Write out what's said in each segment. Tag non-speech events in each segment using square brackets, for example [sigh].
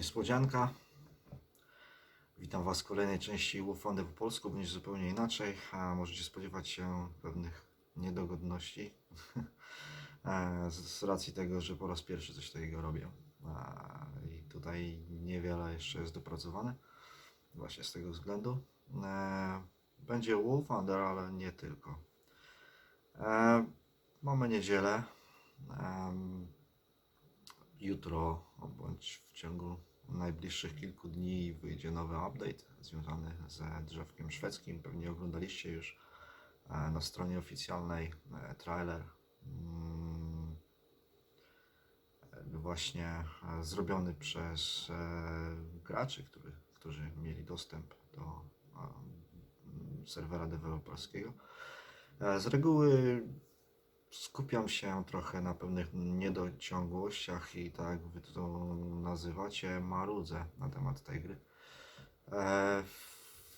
Niespodzianka. Witam Was w kolejnej części Łofondy po polsku. Będzie zupełnie inaczej. A możecie spodziewać się pewnych niedogodności. [laughs] E, z racji tego, że po raz pierwszy coś takiego robię. I tutaj niewiele jeszcze jest dopracowane. Właśnie z tego względu. E, Będzie Wolf Under, ale nie tylko. E, Mamy niedzielę. Jutro bądź w ciągu najbliższych kilku dni wyjdzie nowy update związany ze drzewkiem szwedzkim. Pewnie oglądaliście już e, na stronie oficjalnej e, trailer. mm, e, Właśnie zrobiony przez graczy, który, którzy mieli dostęp do serwera deweloperskiego. Z reguły skupiam się trochę na pewnych niedociągłościach i tak jak wy to nazywacie, marudzę na temat tej gry. E,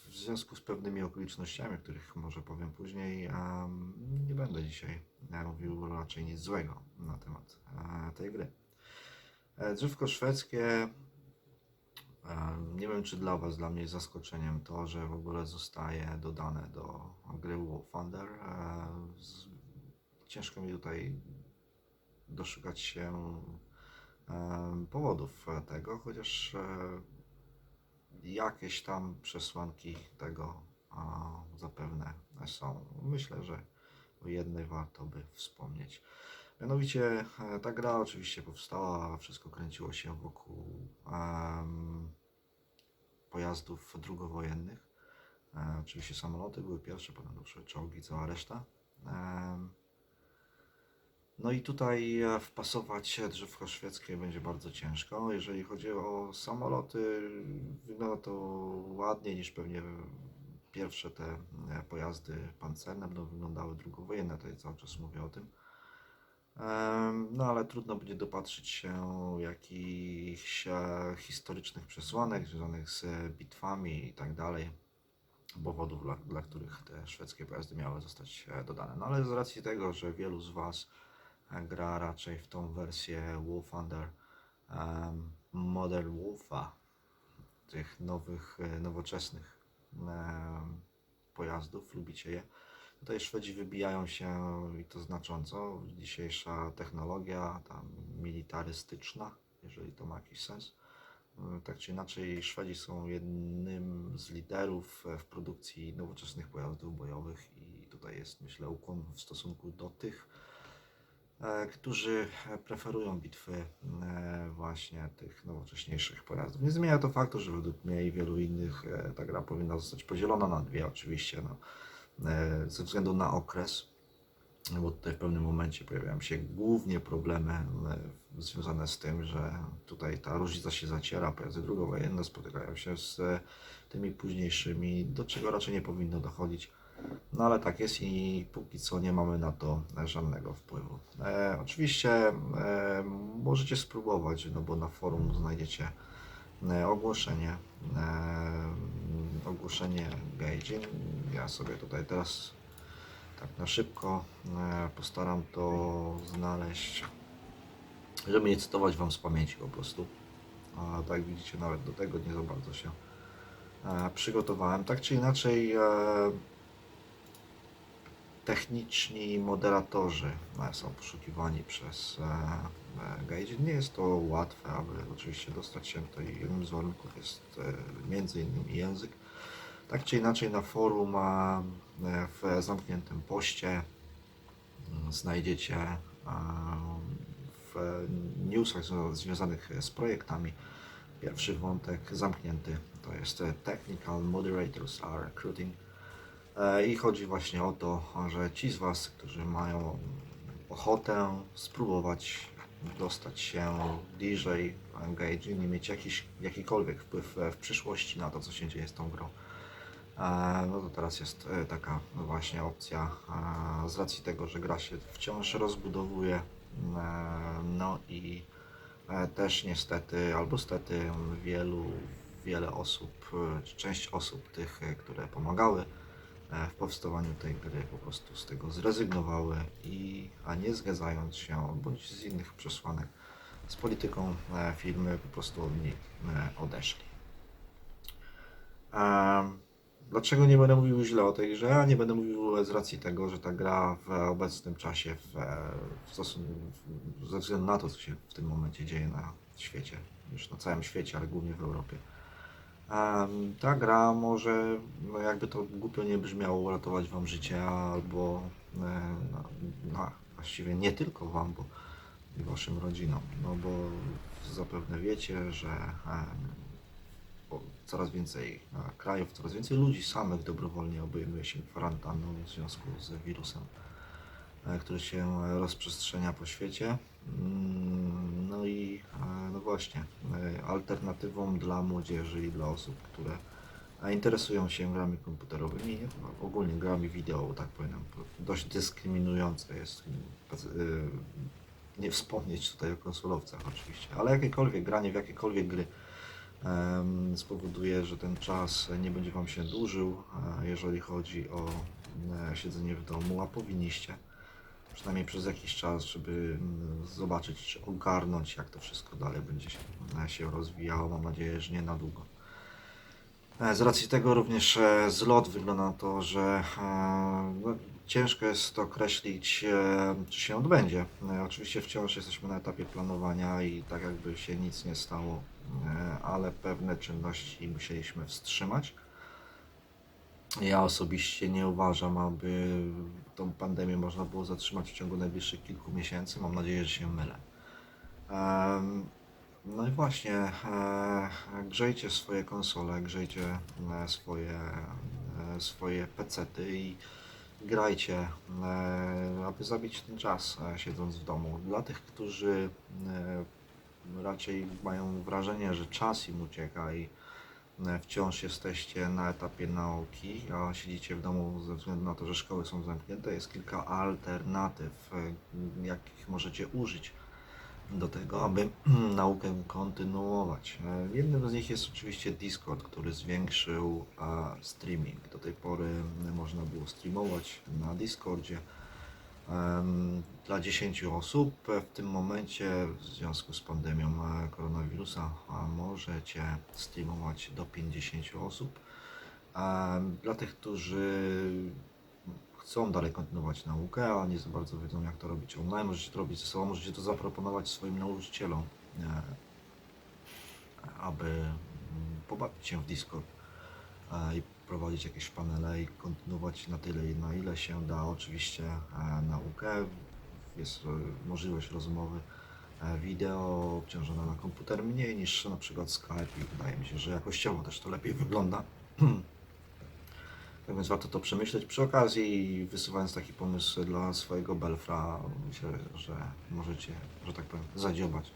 w związku z pewnymi okolicznościami, o których może powiem później, em, nie będę dzisiaj mówił raczej nic złego na temat e, tej gry. E, Drzewko szwedzkie, e, nie wiem czy dla Was, dla mnie jest zaskoczeniem to, że w ogóle zostaje dodane do gry War Thunder. E, Ciężko mi tutaj doszukać się em, powodów tego, chociaż e, jakieś tam przesłanki tego zapewne są. Myślę, że o jednej warto by wspomnieć. Mianowicie e, ta gra oczywiście powstała, wszystko kręciło się wokół pojazdów drugowojennych. E, oczywiście samoloty były pierwsze, potem doszły czołgi, cała reszta. No i tutaj e, wpasować drzewko szwedzkie będzie bardzo ciężko. Jeżeli chodzi o samoloty, wygląda to ładniej niż pewnie pierwsze te e, pojazdy pancerne będą wyglądały drugowojenne, tutaj cały czas mówię o tym. No ale trudno będzie dopatrzyć się jakichś e, historycznych przesłanek związanych z bitwami i tak dalej, powodów, dla, dla których te szwedzkie pojazdy miały zostać dodane. No ale z racji tego, że wielu z Was gra raczej w tą wersję Wolf Thunder um, Modern Wolfa, tych nowych, e, nowoczesnych em, pojazdów, lubicie je. Tutaj Szwedzi wybijają się i to znacząco. Dzisiejsza technologia, tam militarystyczna, jeżeli to ma jakiś sens. E, Tak czy inaczej, Szwedzi są jednym z liderów e, w produkcji nowoczesnych pojazdów bojowych i tutaj jest, myślę, ukłon w stosunku do tych, którzy preferują bitwy e, właśnie tych nowocześniejszych pojazdów. Nie zmienia to faktu, że według mnie i wielu innych e, ta gra powinna zostać podzielona na dwie oczywiście, no, e, ze względu na okres, bo tutaj w pewnym momencie pojawiają się głównie problemy e, związane z tym, że tutaj ta różnica się zaciera, pojazdy drugowojenne spotykają się z e, tymi późniejszymi, do czego raczej nie powinno dochodzić. No ale tak jest i póki co nie mamy na to żadnego wpływu. E, oczywiście e, możecie spróbować, no bo na forum znajdziecie e, ogłoszenie, e, ogłoszenie gauging. Ja sobie tutaj teraz tak na szybko e, postaram to znaleźć, żeby nie cytować Wam z pamięci po prostu. A tak widzicie, nawet do tego nie za bardzo się e, przygotowałem. Tak czy inaczej, e, techniczni moderatorzy e, są poszukiwani przez e, e, Gaijin. Nie jest to łatwe, aby oczywiście dostać się tutaj. Jednym z warunków jest e, między innymi język. Tak czy inaczej na forum w zamkniętym poście mm, znajdziecie w newsach związa- związanych z projektami pierwszy wątek zamknięty. To jest Technical Moderators are Recruiting. E, I chodzi właśnie o to, że ci z Was, którzy mają ochotę spróbować dostać się bliżej Gaijin i mieć jakiś, jakikolwiek wpływ w przyszłości na to, co się dzieje z tą grą, e, no to teraz jest e, taka właśnie opcja z racji tego, że gra się wciąż rozbudowuje, no i też niestety, albo stety wielu, wiele osób, część osób tych, które pomagały w powstawaniu tej gry po prostu z tego zrezygnowały i, a nie zgadzając się, bądź z innych przesłanek, z polityką e, firmy po prostu od niej e, odeszli. Dlaczego nie będę mówił źle o tej grze? Nie będę mówił z racji tego, że ta gra w obecnym czasie, w, w stosunku, ze względu na to, co się w tym momencie dzieje na świecie, już na całym świecie, ale głównie w Europie. Ta gra może, no jakby to głupio nie brzmiało, uratować Wam życie, albo e, no, no, właściwie nie tylko Wam, bo i Waszym rodzinom, no bo zapewne wiecie, że coraz więcej e, krajów, coraz więcej ludzi samych dobrowolnie obejmuje się kwarantanną w związku z wirusem, e, który się rozprzestrzenia po świecie. Mm, No i e, no właśnie, e, alternatywą dla młodzieży i dla osób, które e, interesują się grami komputerowymi, nie, ogólnie grami wideo, tak powiem, dość dyskryminujące jest nie wspomnieć tutaj o konsolowcach oczywiście, ale jakiekolwiek granie w jakiekolwiek gry spowoduje, że ten czas nie będzie Wam się dłużył, jeżeli chodzi o siedzenie w domu, a powinniście przynajmniej przez jakiś czas, żeby mm, zobaczyć, czy ogarnąć, jak to wszystko dalej będzie się, e, się rozwijało. Mam nadzieję, że nie na długo. E, Z racji tego również e, zlot wygląda na to, że no, ciężko jest określić, czy się odbędzie. Oczywiście wciąż jesteśmy na etapie planowania i tak jakby się nic nie stało, ale pewne czynności musieliśmy wstrzymać. Ja osobiście nie uważam, aby tą pandemię można było zatrzymać w ciągu najbliższych kilku miesięcy. Mam nadzieję, że się mylę. No i właśnie, e, grzejcie swoje konsole, grzejcie e, swoje, e, swoje pecety i grajcie, aby zabić ten czas siedząc w domu. Dla tych, którzy raczej mają wrażenie, że czas im ucieka i wciąż jesteście na etapie nauki, a siedzicie w domu ze względu na to, że szkoły są zamknięte, jest kilka alternatyw, e, jakich możecie użyć do tego, aby [clears throat] naukę kontynuować. E, Jednym z nich jest oczywiście Discord, który zwiększył e, streaming. Do tej pory można było streamować na Discordzie dla 10 osób. W tym momencie w związku z pandemią e, koronawirusa możecie streamować do 50 osób. Em, Dla tych, którzy chcą dalej kontynuować naukę, a nie za bardzo wiedzą jak to robić online, możecie to robić ze sobą, możecie to zaproponować swoim nauczycielom, e, aby mm, pobawić się w Discord e, i prowadzić jakieś panele i kontynuować na tyle, na ile się da oczywiście e, naukę. Jest e, możliwość rozmowy e, wideo obciążona na komputer mniej niż na przykład Skype i wydaje mi się, że jakościowo też to lepiej wygląda. Tak więc warto to przemyśleć. Przy okazji, wysuwając taki pomysł dla swojego Belfra, myślę, że możecie, że tak powiem, zadziobać.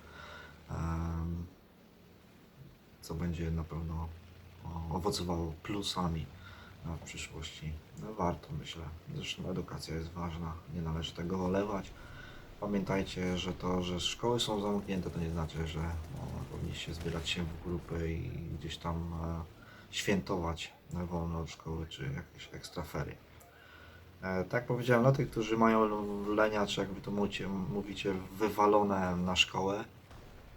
Co będzie na pewno owocowało plusami w przyszłości. No, warto, myślę. Zresztą edukacja jest ważna, nie należy tego olewać. Pamiętajcie, że to, że szkoły są zamknięte, to nie znaczy, że no, powinniście zbierać się w grupy i gdzieś tam e, świętować e, wolno od szkoły czy jakieś ekstra ferie. E, tak jak powiedziałem, dla tych, którzy mają lenia, czy to mówicie, mówicie wywalone na szkołę,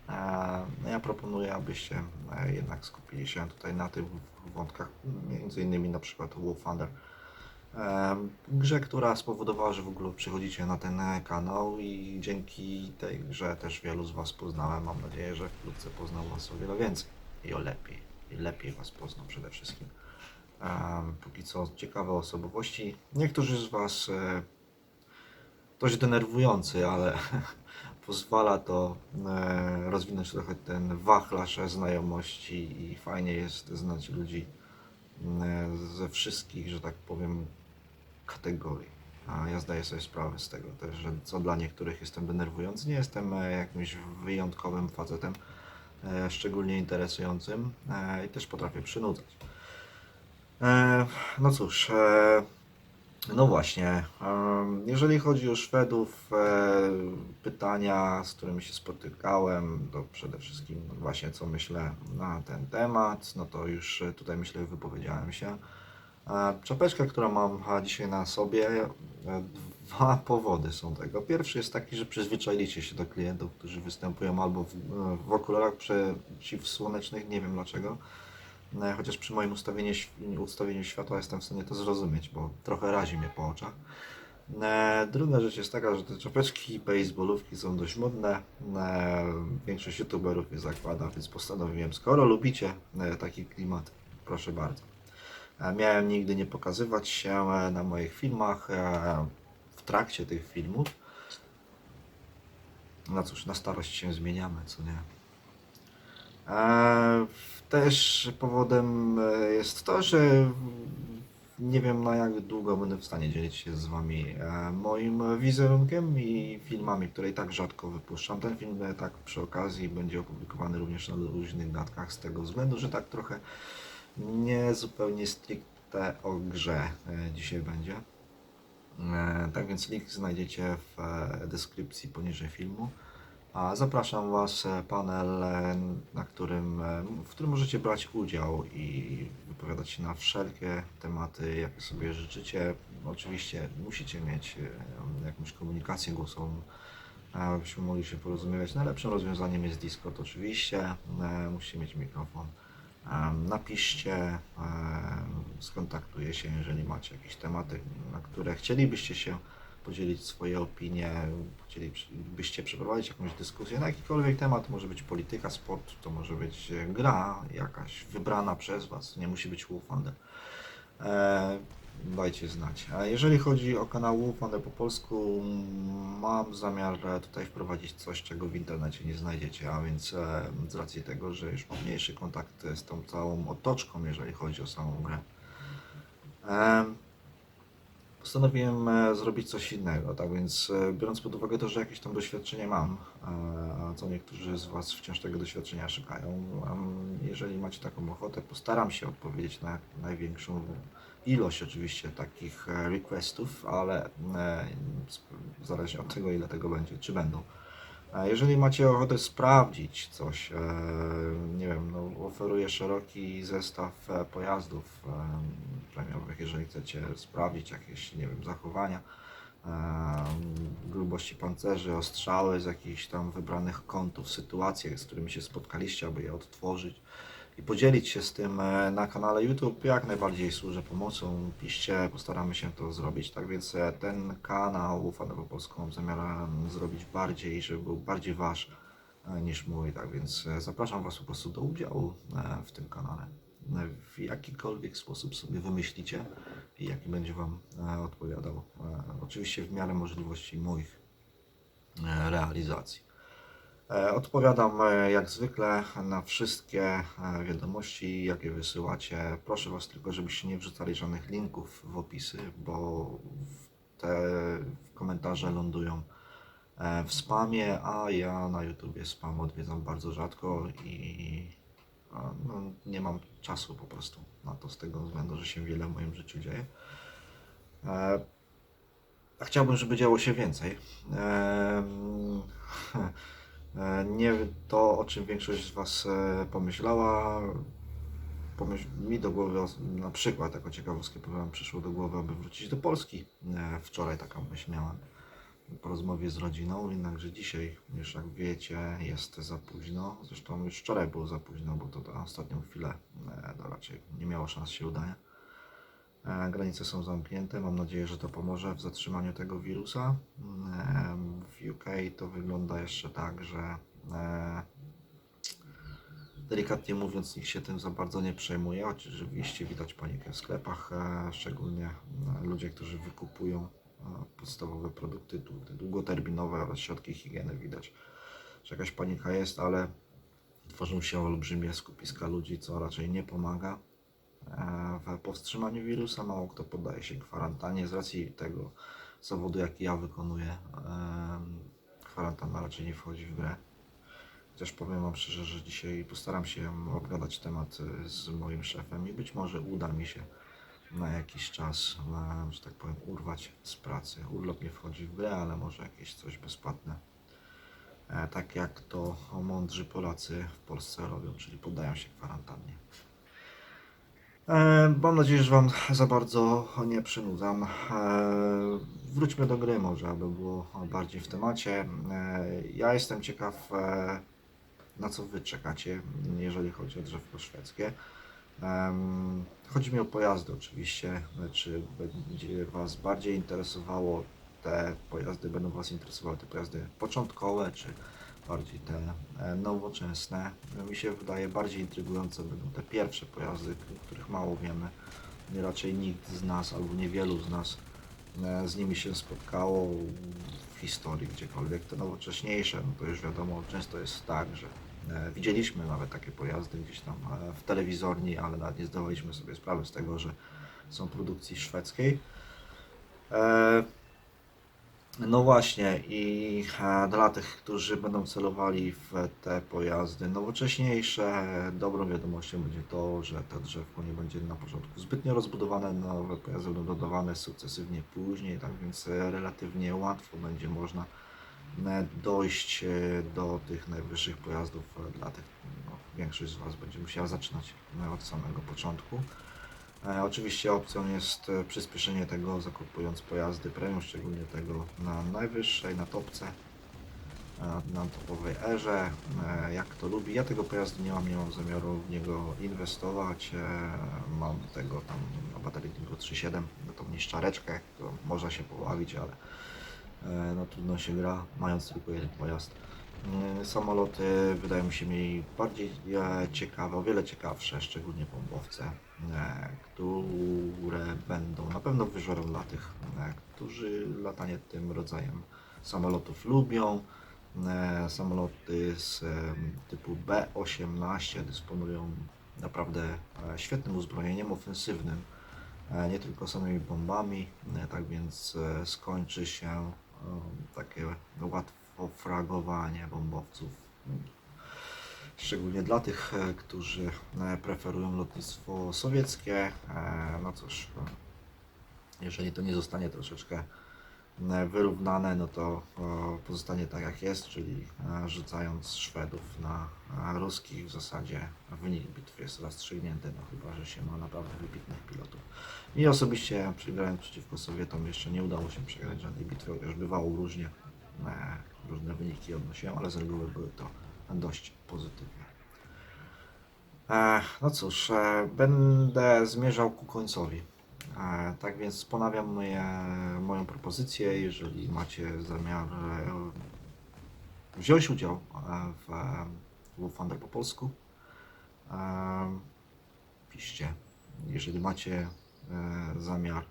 e, no ja proponuję, abyście e, jednak skupili się tutaj na tych wątkach, między innymi na przykład War Thunder. Grze, która spowodowała, że w ogóle przychodzicie na ten kanał i dzięki tej grze też wielu z Was poznałem. Mam nadzieję, że wkrótce poznał Was o wiele więcej i o lepiej. I lepiej Was poznał przede wszystkim. Póki co ciekawe osobowości. Niektórzy z Was e, dość denerwujący, ale [laughs] pozwala to e, rozwinąć trochę ten wachlarz znajomości i fajnie jest znać ludzi e, ze wszystkich, że tak powiem, kategorii. A ja zdaję sobie sprawę z tego też, że co dla niektórych jestem denerwujący. Nie jestem e, jakimś wyjątkowym facetem, e, szczególnie interesującym e, i też potrafię przynudzać. No cóż, no właśnie, jeżeli chodzi o Szwedów, pytania, z którymi się spotykałem, to przede wszystkim właśnie co myślę na ten temat, no to już tutaj myślę wypowiedziałem się. E, Czapeczka, którą mam e, dzisiaj na sobie, e, Dwa [laughs] powody są tego. Pierwszy jest taki, że przyzwyczailiście się do klientów, którzy występują albo w, w okularach przeciwsłonecznych, nie wiem dlaczego. E, Chociaż przy moim ustawieniu, ustawieniu światła jestem w stanie to zrozumieć, bo trochę razi mnie po oczach. E, Druga rzecz jest taka, że te czapeczki baseballówki są dość modne. E, Większość youtuberów je zakłada, więc postanowiłem, skoro lubicie e, taki klimat, proszę bardzo. Miałem nigdy nie pokazywać się na moich filmach e, w trakcie tych filmów. No cóż, na starość się zmieniamy, co nie? E, Też powodem e, jest to, że nie wiem na jak długo będę w stanie dzielić się z Wami moim wizerunkiem i filmami, które i tak rzadko wypuszczam. Ten film tak przy okazji będzie opublikowany również na różnych datkach z tego względu, że tak trochę nie zupełnie stricte o grze e, dzisiaj będzie. E, Tak więc link znajdziecie w e, deskrypcji poniżej filmu. A zapraszam Was panel, na którym, w którym możecie brać udział i wypowiadać się na wszelkie tematy, jakie sobie życzycie. Oczywiście musicie mieć jakąś komunikację głosową, abyśmy mogli się porozumiewać. Najlepszym rozwiązaniem jest Discord oczywiście. Musicie mieć mikrofon. Napiszcie, skontaktuję się, jeżeli macie jakieś tematy, na które chcielibyście się podzielić swoje opinie, chcielibyście przeprowadzić jakąś dyskusję na jakikolwiek temat, może być polityka, sport, to może być e, gra jakaś wybrana przez Was, nie musi być WoofUnder. E, dajcie znać. A jeżeli chodzi o kanał WoofUnder po polsku, mm, mam zamiar e, tutaj wprowadzić coś, czego w internecie nie znajdziecie, a więc e, z racji tego, że już mam mniejszy kontakt z tą całą otoczką, jeżeli chodzi o samą grę. Em, postanowiłem e, zrobić coś innego, tak więc e, biorąc pod uwagę to, że jakieś tam doświadczenie mam, e, a co niektórzy z Was wciąż tego doświadczenia szukają, em, jeżeli macie taką ochotę, postaram się odpowiedzieć na jak największą ilość oczywiście takich e, requestów, ale e, zależnie od tego, ile tego będzie, czy będą. Jeżeli macie ochotę sprawdzić coś, e, nie wiem, no, oferuję szeroki zestaw pojazdów premiowych, jeżeli chcecie sprawdzić jakieś, nie wiem, zachowania, grubości pancerzy, ostrzały z jakichś tam wybranych kątów, sytuacje, z którymi się spotkaliście, aby je odtworzyć i podzielić się z tym e, na kanale YouTube, jak najbardziej służę pomocą. Piszcie, postaramy się to zrobić. Tak więc e, ten kanał Ufane po polsku mam zamiar em, zrobić bardziej, żeby był bardziej wasz e, niż mój. Tak więc zapraszam Was po prostu do udziału w tym kanale. W jakikolwiek sposób sobie wymyślicie i jaki będzie Wam odpowiadał. Oczywiście w miarę możliwości moich realizacji. E, Odpowiadam e, jak zwykle na wszystkie e, wiadomości, jakie wysyłacie. Proszę Was tylko, żebyście nie wrzucali żadnych linków w opisy, bo te komentarze lądują w spamie, a ja na YouTubie spam odwiedzam bardzo rzadko i no, nie mam czasu po prostu na to z tego względu, że się wiele w moim życiu dzieje. Chciałbym, żeby działo się więcej. [laughs] E, Nie to, o czym większość z Was e, pomyślała. Pomyśl, mi do głowy, na przykład, jako ciekawostkę powiem, przyszło do głowy, aby wrócić do Polski. E, Wczoraj taką myśl miałem po rozmowie z rodziną, jednakże dzisiaj, już jak wiecie, jest za późno. Zresztą już wczoraj było za późno, bo to na ostatnią chwilę to raczej nie miało szans się udania. E, Granice są zamknięte. Mam nadzieję, że to pomoże w zatrzymaniu tego wirusa. W UK to wygląda jeszcze tak, że e, delikatnie mówiąc, nikt się tym za bardzo nie przejmuje. Oczywiście widać panikę w sklepach, e, szczególnie ludzie, którzy wykupują podstawowe produkty dłu- te długoterminowe oraz środki higieny. Widać, że jakaś panika jest, ale tworzą się olbrzymie skupiska ludzi, co raczej nie pomaga w powstrzymaniu wirusa. Mało kto poddaje się kwarantannie z racji tego zawodu, jaki ja wykonuję. Kwarantanna raczej nie wchodzi w grę. Chociaż powiem Wam szczerze, że dzisiaj postaram się obgadać temat y, z moim szefem i być może uda mi się na jakiś czas, że tak powiem, urwać z pracy. Urlop nie wchodzi w grę, ale może jakieś coś bezpłatne. E, Tak jak to mądrzy Polacy w Polsce robią, czyli poddają się kwarantannie. E, Mam nadzieję, że Wam za bardzo nie przynudzam. E, Wróćmy do gry może, aby było bardziej w temacie. E, Ja jestem ciekaw, na co Wy czekacie, jeżeli chodzi o drzewko szwedzkie. Chodzi mi o pojazdy oczywiście, czy będzie Was bardziej interesowało te pojazdy, będą Was interesowały te pojazdy początkowe, czy bardziej te e, nowoczesne. Mi się wydaje bardziej intrygujące będą te pierwsze pojazdy, o których mało wiemy. Raczej nikt z nas albo niewielu z nas e, z nimi się spotkało w historii gdziekolwiek. Te nowocześniejsze, no to już wiadomo, często jest tak, że e, widzieliśmy nawet takie pojazdy gdzieś tam w telewizorni, ale nawet nie zdawaliśmy sobie sprawy z tego, że są produkcji szwedzkiej. No właśnie i dla tych, którzy będą celowali w te pojazdy nowocześniejsze, dobrą wiadomością będzie to, że to drzewko nie będzie na początku zbytnio rozbudowane, nowe pojazdy będą dodawane sukcesywnie później, tak więc relatywnie łatwo będzie można e, dojść e, do tych najwyższych pojazdów e, dla tych, no, większość z Was będzie musiała zaczynać od samego początku. E, Oczywiście opcją jest e, przyspieszenie tego zakupując pojazdy premium, szczególnie tego na najwyższej, na topce, e, na topowej erze, jak to lubi. Ja tego pojazdu nie mam, nie mam zamiaru w niego inwestować. Mam tego tam na baterii tylko 3.7, no tą niszczareczkę, którą można się pobawić, ale no trudno się gra, mając tylko jeden pojazd. Samoloty wydają mi się mi bardziej ciekawe, o wiele ciekawsze, szczególnie bombowce, które będą na pewno wyżorem dla tych, e, którzy latanie tym rodzajem samolotów lubią. E, Samoloty z e, typu B-18 dysponują naprawdę e, świetnym uzbrojeniem ofensywnym, e, nie tylko samymi bombami, e, tak więc e, skończy się e, takie łatwo fragowanie bombowców. Szczególnie dla tych, e, którzy e, preferują lotnictwo sowieckie. E, No cóż, e, jeżeli to nie zostanie troszeczkę wyrównane, no to pozostanie tak jak jest, czyli rzucając Szwedów na ruskich w zasadzie wynik bitwy jest rozstrzygnięty, no chyba, że się ma naprawdę wybitnych pilotów. Mi osobiście przegrając przeciwko Sowietom jeszcze nie udało się przegrać żadnej bitwy, chociaż bywało różnie, różne wyniki odnosiłem, ale z reguły były to dość pozytywne. E, No cóż, e, będę zmierzał ku końcowi. E, Tak więc ponawiam moje, moją propozycję, jeżeli macie zamiar wziąć udział w War Thunder po polsku, piszcie. Jeżeli macie zamiar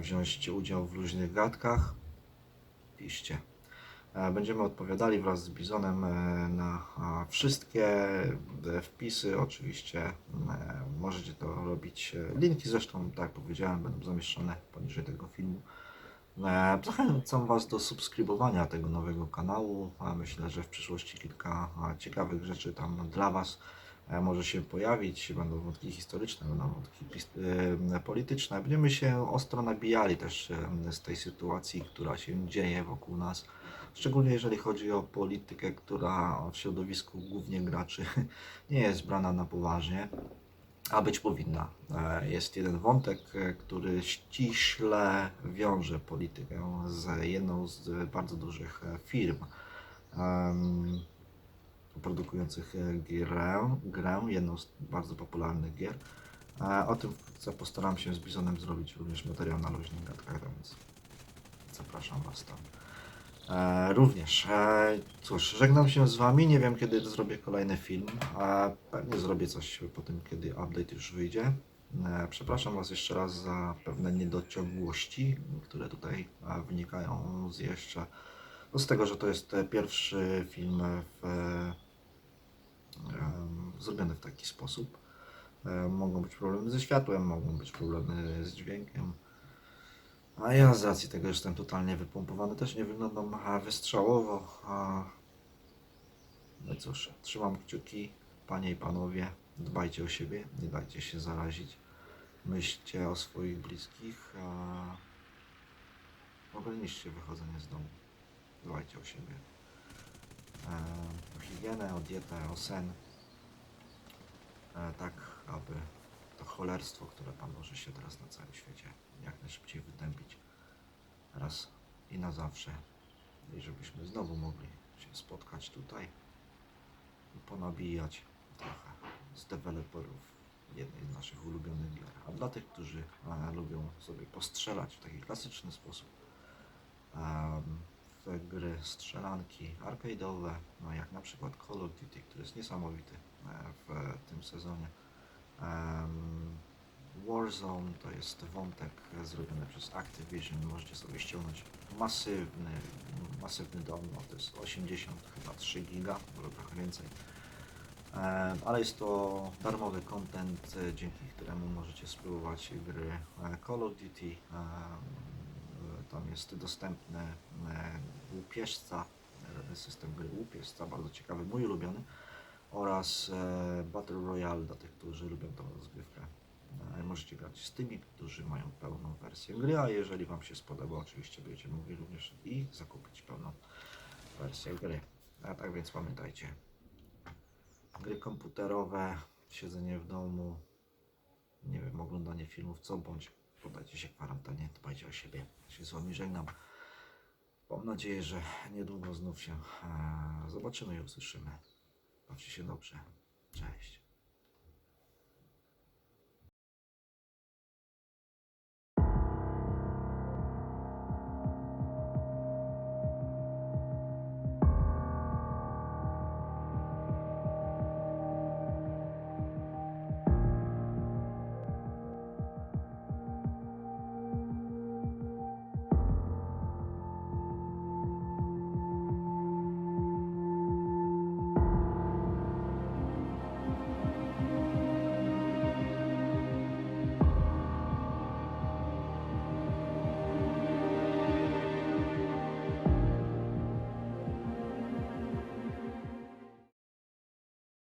wziąć udział w luźnych gadkach, piszcie. E, Będziemy odpowiadali wraz z Bizonem e, na wszystkie e, wpisy. Oczywiście możecie to robić. Linki zresztą, tak jak powiedziałem, będą zamieszczone poniżej tego filmu. Zachęcam Was do subskrybowania tego nowego kanału. Myślę, że w przyszłości kilka ciekawych rzeczy tam dla Was może się pojawić. Będą wątki historyczne, będą wątki e, polityczne. Będziemy się ostro nabijali też e, z tej sytuacji, która się dzieje wokół nas. Szczególnie jeżeli chodzi o politykę, która w środowisku głównie graczy [laughs] nie jest brana na poważnie, a być powinna. E, Jest jeden wątek, który ściśle wiąże politykę z jedną z bardzo dużych firm produkujących e, grę, grę, jedną z bardzo popularnych gier. E, O tym wkrótce postaram się z Bizonem zrobić również materiał na luźnych gadkach, więc zapraszam Was tam. E, również. Cóż, żegnam się z Wami. Nie wiem, kiedy zrobię kolejny film. Pewnie zrobię coś po tym, kiedy update już wyjdzie. Przepraszam Was jeszcze raz za pewne niedociągłości, które tutaj wynikają z jeszcze no z tego, że to jest pierwszy film w, e, em, zrobiony w taki sposób. Mogą być problemy ze światłem, mogą być problemy z dźwiękiem. A ja z racji tego, jestem totalnie wypompowany, też nie wyglądam wystrzałowo. No cóż, trzymam kciuki, panie i panowie, dbajcie o siebie, nie dajcie się zarazić. Myślcie o swoich bliskich, a ograniczcie wychodzenie z domu. Dbajcie o siebie. Higienę, o dietę, o sen. E, tak, aby to cholerstwo, które Pan może się teraz na całym świecie jak najszybciej wytępić raz i na zawsze. I żebyśmy znowu mogli się spotkać tutaj i ponabijać trochę z deweloperów jednej z naszych ulubionych gier. A dla tych, którzy e, lubią sobie postrzelać w taki klasyczny sposób, em, w gry strzelanki arcade'owe, no jak na przykład Call of Duty, który jest niesamowity e, w tym sezonie. Warzone to jest wątek zrobiony przez Activision. Możecie sobie ściągnąć masywny, masywny download. To jest 80 chyba 3 giga, może trochę więcej. Ale jest to darmowy content, e, dzięki któremu możecie spróbować gry e, Call of Duty. Tam jest dostępny e, łupieżca, e, system gry łupieżca, bardzo ciekawy, mój ulubiony oraz e, Battle Royale dla tych, którzy lubią tą rozgrywkę. Możecie grać z tymi, którzy mają pełną wersję gry, a jeżeli Wam się spodoba, oczywiście będziecie mogli również i zakupić pełną wersję gry. A tak więc pamiętajcie, gry komputerowe, siedzenie w domu, nie wiem, oglądanie filmów, co bądź, podajcie się kwarantannie, dbajcie o siebie. Się z Wami żegnam. Mam nadzieję, że niedługo znów się e, zobaczymy i usłyszymy. Bawcie się dobrze. Cześć.